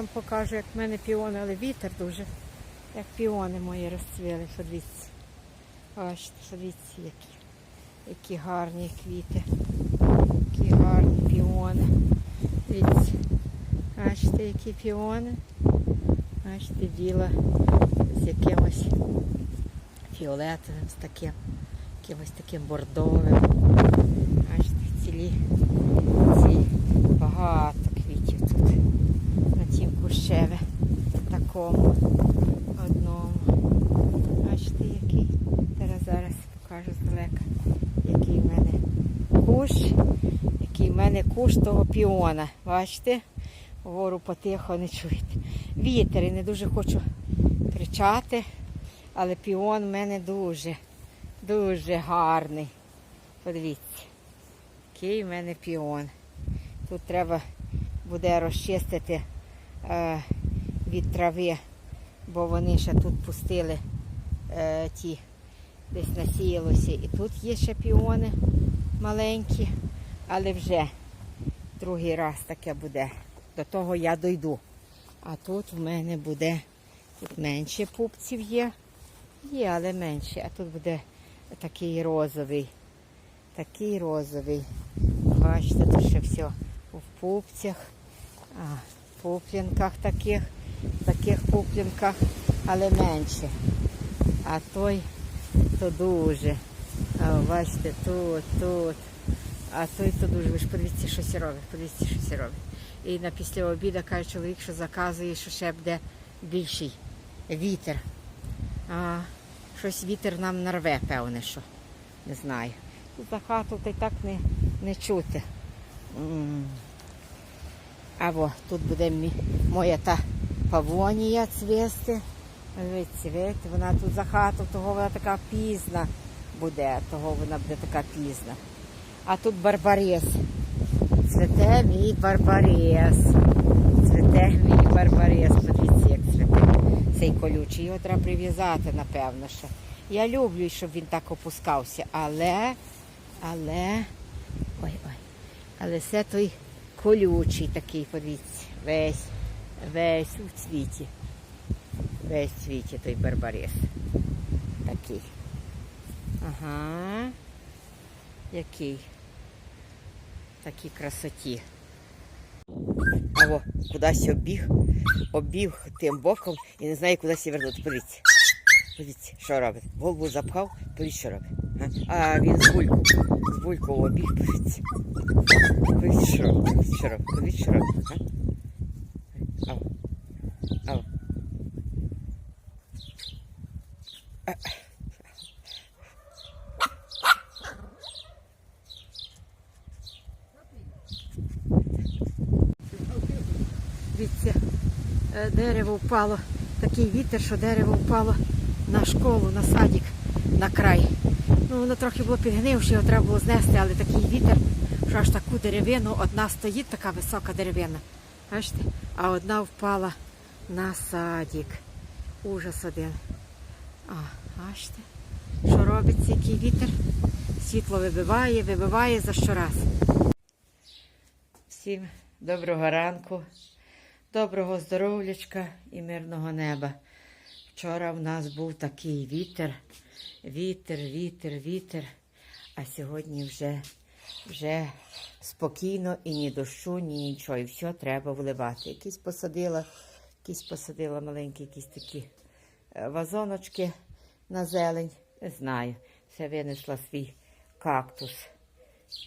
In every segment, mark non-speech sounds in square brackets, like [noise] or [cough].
вам покажу, як в мене піони, але вітер дуже. Як піони мої розцвіли, подивіться. Бачите, подивіться, які, які гарні квіти. Які гарні піони. Дивіться. Бачите, які піони. Бачите, біла з якимось фіолетовим, з таким, якимось таким бордовим. Бачите, цілі, ці багато тім такому одному. Бачите, який. Зараз зараз покажу здалека, який в мене кущ, який в мене кущ того піона. Бачите? Говорю потихо, не чуєте. Вітер не дуже хочу кричати, але піон в мене дуже, дуже гарний. Подивіться, який в мене піон. Тут треба буде розчистити від трави, бо вони ще тут пустили е, ті, десь насіялося. І тут є ще піони маленькі, але вже другий раз таке буде. До того я дойду. А тут в мене буде тут менше пупців є. Є, але менше. А тут буде такий розовий. Такий розовий. Бачите, тут ще все в пупцях, а, пуплінках таких, таких пуплінках, але менше. А той то дуже. А, бачите, тут, тут. А той то дуже. Ви ж подивіться, що сі робить. Подивіться, що сі робить. І на після обіду каже чоловік, що заказує, що ще буде більший вітер. А, щось вітер нам нарве, певне, що. Не знаю. Тут за хату та й так не, не чути. А во, тут буде моя та павонія цвісти. Дивіться, вона тут за хату, того вона така пізна буде, того вона буде така пізна. А тут барбарис. Цвете мій барбарис. Цвете мій барбарис. Подивіться, як цвете. Цей колючий. Його треба прив'язати, напевно, ще. Я люблю, щоб він так опускався, але, але, ой, ой, але це той колючий такий, подивіться, весь, весь у цвіті. Весь в цвіті той барбарис. Такий. Ага. Який? Такій красоті. А о, кудись обіг, обіг тим боком і не знає, куди сі вернути. Подивіться. Подивіться, що робить. Голову запхав, подивіться, що робить. А, він з бульку. З бульку обіг, що робить. А? Ау. Ау. Дивіться, е, дерево впало, такий вітер, що дерево впало на школу, на садик, на край. Ну, воно трохи було підгнивши, його треба було знести, але такий вітер, що аж таку деревину, одна стоїть, така висока деревина. Бачите? А одна впала на садик. Ужас один. А, бачите, що робиться, який вітер? Світло вибиває, вибиває за щораз. Всім доброго ранку. Доброго здоров'ячка і мирного неба. Вчора в нас був такий вітер, вітер, вітер, вітер, а сьогодні вже, вже спокійно і ні дощу, ні нічого. І все треба вливати. Якісь посадила, якісь посадила маленькі якісь такі е, вазоночки на зелень. Не знаю. Все винесла свій кактус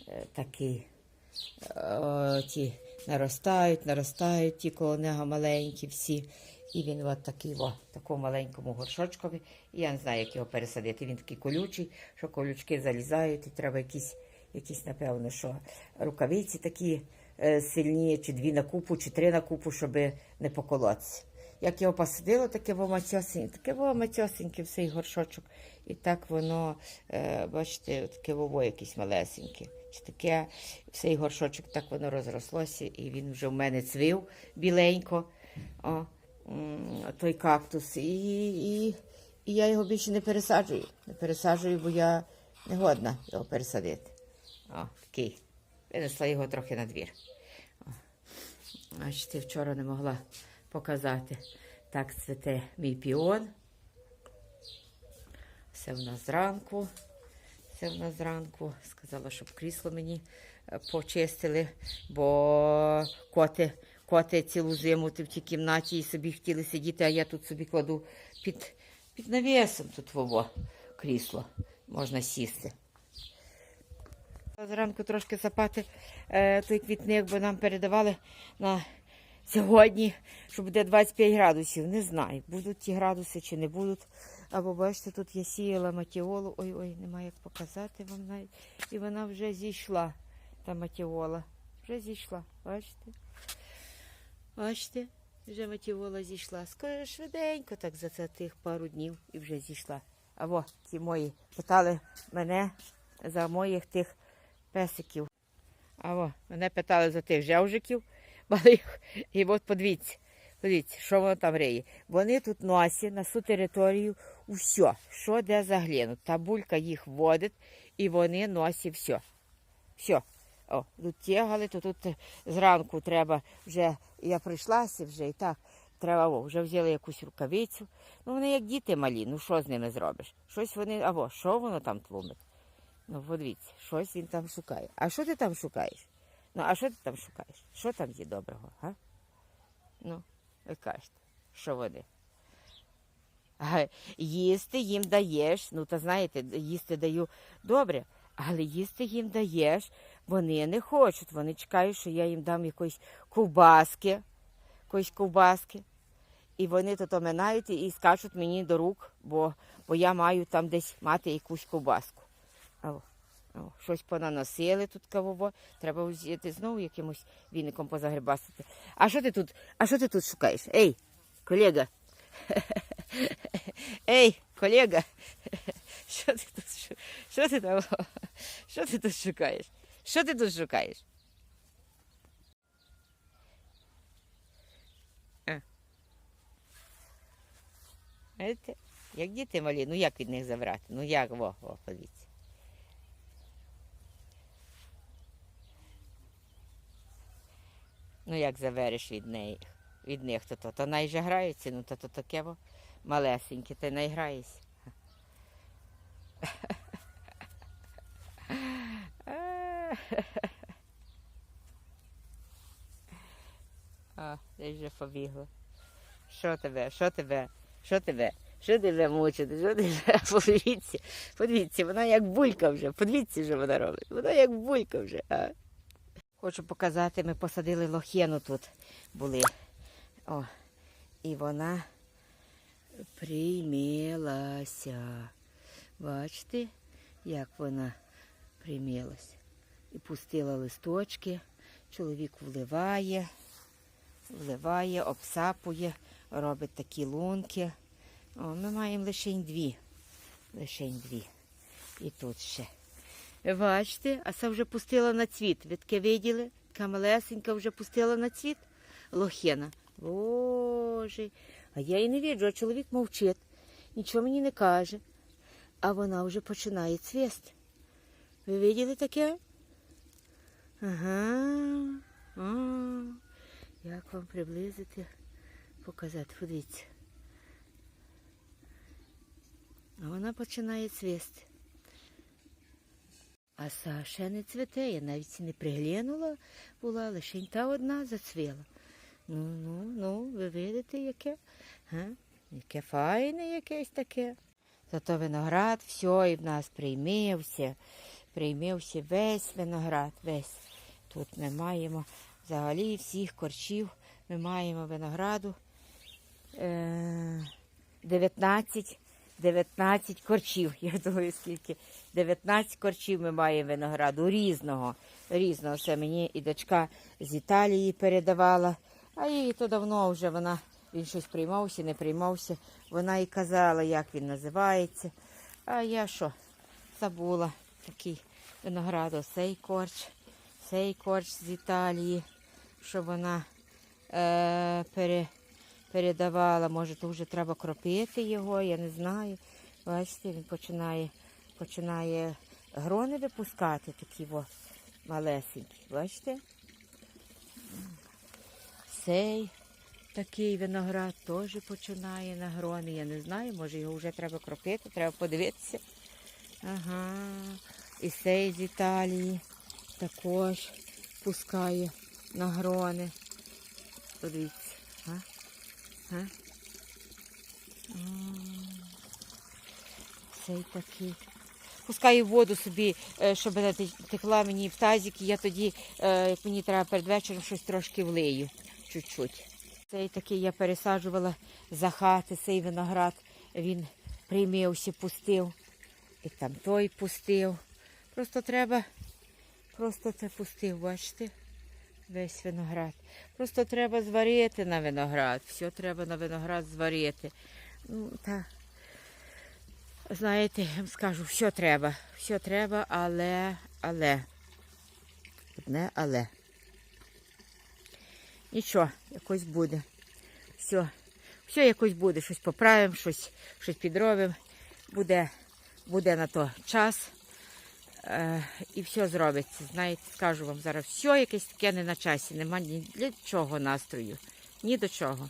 е, такий. О, ті наростають, наростають, ті коло нього маленькі всі. І він от такий, в такому маленькому горшочкові. І я не знаю, як його пересадити. Він такий колючий, що колючки залізають, і треба якісь, якісь напевно, що рукавиці такі е, сильні, чи дві на купу, чи три на купу, щоб не поколотися. Як його посадило, таке во матьосеньке, таке во матьосеньке в цей горшочок. І так воно, е, бачите, таке вово якесь малесеньке. Таке цей горшочок так воно розрослося, і він вже в мене цвів біленько. О, той кактус. І, і, і я його більше не пересаджую. Не пересаджую, бо я не годна його пересадити. О, такий. Винесла його трохи на двір. Бачите, вчора не могла показати. Так цвете мій піон. Все в нас зранку. Все в нас зранку. Сказала, щоб крісло мені е, почистили, бо коти, коти цілу зиму в тій кімнаті і собі хотіли сидіти, а я тут собі кладу під, під навісом тут вово крісло. Можна сісти. Зранку трошки запати е, той квітник, бо нам передавали на сьогодні, що буде 25 градусів. Не знаю, будуть ті градуси чи не будуть. Або бачите, тут я сіяла матіолу. Ой-ой, немає як показати вам навіть. І вона вже зійшла, та матіола. Вже зійшла, бачите? Бачите? Вже матіола зійшла. Скоро швиденько так за це тих пару днів і вже зійшла. А во, ті мої питали мене за моїх тих песиків. А во, мене питали за тих жевжиків [laughs] малих. І от подивіться, подивіться, що воно там риє. Вони тут носять на всю територію усе, що де заглянуть. Та булька їх водить, і вони носять все. Все. О, тут тягали, то тут зранку треба вже, я прийшлася вже і так, треба, о, вже взяли якусь рукавицю. Ну, вони як діти малі, ну що з ними зробиш? Щось вони, або що воно там тлумить? Ну, подивіться, щось він там шукає. А що ти там шукаєш? Ну, а що ти там шукаєш? Що там є доброго, га? Ну, ви кажете, що вони? Їсти їм даєш, ну, та знаєте, їсти даю добре, але їсти їм даєш, вони не хочуть. Вони чекають, що я їм дам якоїсь ковбаски, якоїсь ковбаски. І вони то минають і скачуть мені до рук, бо, бо я маю там десь мати якусь ковбаску. О, о, щось понаносили тут кавово. Треба взяти знову якимось віником позагрибасити. А що ти тут? А що ти тут шукаєш? Ей, колега. [laughs] Ей, колега. Що ти тут Що ти там? Що ти тут шукаєш? Що ти тут шукаєш? Як діти малі, ну як від них забрати? Ну як, во, во, подивіться. Ну як забереш від неї, від них, то то, то найже граються, ну то то таке во малесеньке, ти не граєшся. А, десь вже побігла. Що тебе, що тебе, що тебе, що тебе мучити, що тебе, подивіться, подивіться, вона як булька вже, подивіться, що вона робить, вона як булька вже, а. Хочу показати, ми посадили лохєну тут були. О, і вона приймілася. Бачите, як вона приймілася. І пустила листочки, чоловік вливає, вливає, обсапує, робить такі лунки. О, ми маємо лише дві. Лише дві. І тут ще. Бачите, а це вже пустила на цвіт. Ви виділи? Така малесенька вже пустила на цвіт. Лохена. Боже. А я і не віджу, а чоловік мовчить. Нічого мені не каже. А вона вже починає цвісти. Ви виділи таке? Ага. А, як вам приблизити, показати? Подивіться. А вона починає цвісти. А Саша не цвіте, я навіть не приглянула була, лише та одна зацвіла. Ну, ну, ну, ви видите, яке? Га? Яке файне якесь таке. Зато виноград все і в нас приймився. Приймився весь виноград, весь. Тут ми маємо взагалі всіх корчів. Ми маємо винограду е, 19 19 корчів. [laughs] Я думаю, скільки. 19 корчів ми маємо винограду різного. Різного. Все мені і дочка з Італії передавала. А їй то давно вже вона, він щось приймався, не приймався. Вона і казала, як він називається. А я що? Забула такий виноград, осей корч, цей корч з Італії, що вона е, пере, передавала. Може, то вже треба кропити його, я не знаю. Бачите, він починає, починає грони випускати такі во малесенькі. Бачите? Цей, Такий виноград теж починає на грони. Я не знаю, може його вже треба кропити, треба подивитися. Ага. І цей з Італії також пускає на грони. Подивіться. А? А? Цей такий. Пускаю воду собі, е, щоб текла мені в тазик, і я тоді, е, як мені треба перед вечором, щось трошки влию. Чуть-чуть. Цей такий я пересаджувала за хати, цей виноград. Він приймився, пустив. І там той пустив. Просто треба, просто це пустив, бачите? Весь виноград. Просто треба зварити на виноград. Все треба на виноград зварити. Ну, та, знаєте, скажу, все треба. Все треба, але, але. Одне але. Нічого, якось буде. Все, все якось буде, щось поправимо, щось, щось підробимо. Буде, буде на то час. Е, і все зробиться. Знаєте, скажу вам зараз, все якесь таке не на часі, нема ні для чого настрою, ні до чого.